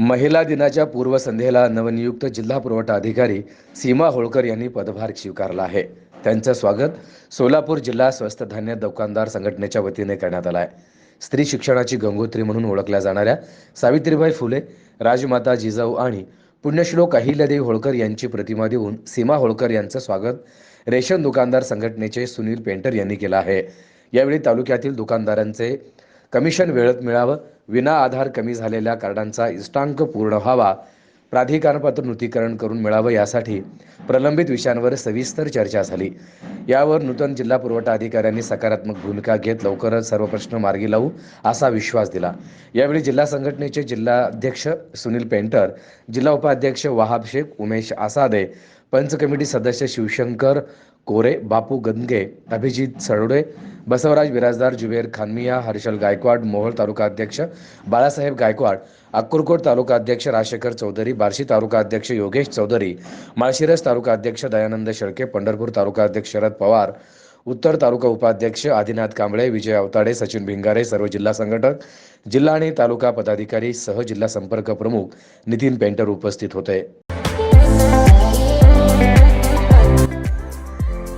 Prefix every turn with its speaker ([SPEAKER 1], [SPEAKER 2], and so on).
[SPEAKER 1] महिला दिनाच्या पूर्वसंध्येला नवनियुक्त जिल्हा पुरवठा अधिकारी सीमा होळकर यांनी पदभार स्वीकारला आहे. त्यांचं स्वागत सोलापूर जिल्हा स्वस्त धान्य दुकानदार संघटनेच्या वतीने करण्यात आलं आहे. स्त्री शिक्षणाची गंगोत्री म्हणून ओळखल्या जाणाऱ्या सावित्रीबाई फुले राजमाता जिजाऊ आणि पुण्यश्लोक अहिल्यादेवी होळकर यांची प्रतिमा देऊन सीमा होळकर यांचं स्वागत रेशन दुकानदार संघटनेचे सुनील पेंटर यांनी केलं आहे. यावेळी तालुक्यातील दुकानदारांचे कमिशन वेळेत मिळावं विना आधार कमी झालेल्या कार्डांचा इष्टांक पूर्ण व्हावा प्राधिकारपात्र नूतीकरण करून मिळावं यासाठी प्रलंबित विषयांवर सविस्तर चर्चा झाली. यावर नूतन जिल्हा पुरवठा अधिकाऱ्यांनी सकारात्मक भूमिका घेत लवकरच सर्व प्रश्न मार्गी लावू असा विश्वास दिला. यावेळी जिल्हा संघटनेचे जिल्हाध्यक्ष सुनील पेंटर जिल्हा उपाध्यक्ष वहाब शेख उमेश आसादे पंच कमिटी सदस्य शिवशंकर कोरे बापू गंदगे अभिजित सरोडे बसवराज बिराजदार जुबेर खानमिया हर्षल गायकवाड मोहोळ तालुका अध्यक्ष बाळासाहेब गायकवाड अक्कलकोट तालुका अध्यक्ष राजशेखर चौधरी बार्शी तालुका अध्यक्ष योगेश चौधरी माळशिरस तालुका अध्यक्ष दयानंद शेळके पंढरपूर तालुका अध्यक्ष शरद पवार उत्तर तालुका उपाध्यक्ष आदिनाथ कांबळे विजय अवताडे सचिन भिंगारे सर्व जिल्हा संघटक जिल्हा आणि तालुका पदाधिकारी सह जिल्हा संपर्क प्रमुख नितीन पेंटर उपस्थित होते.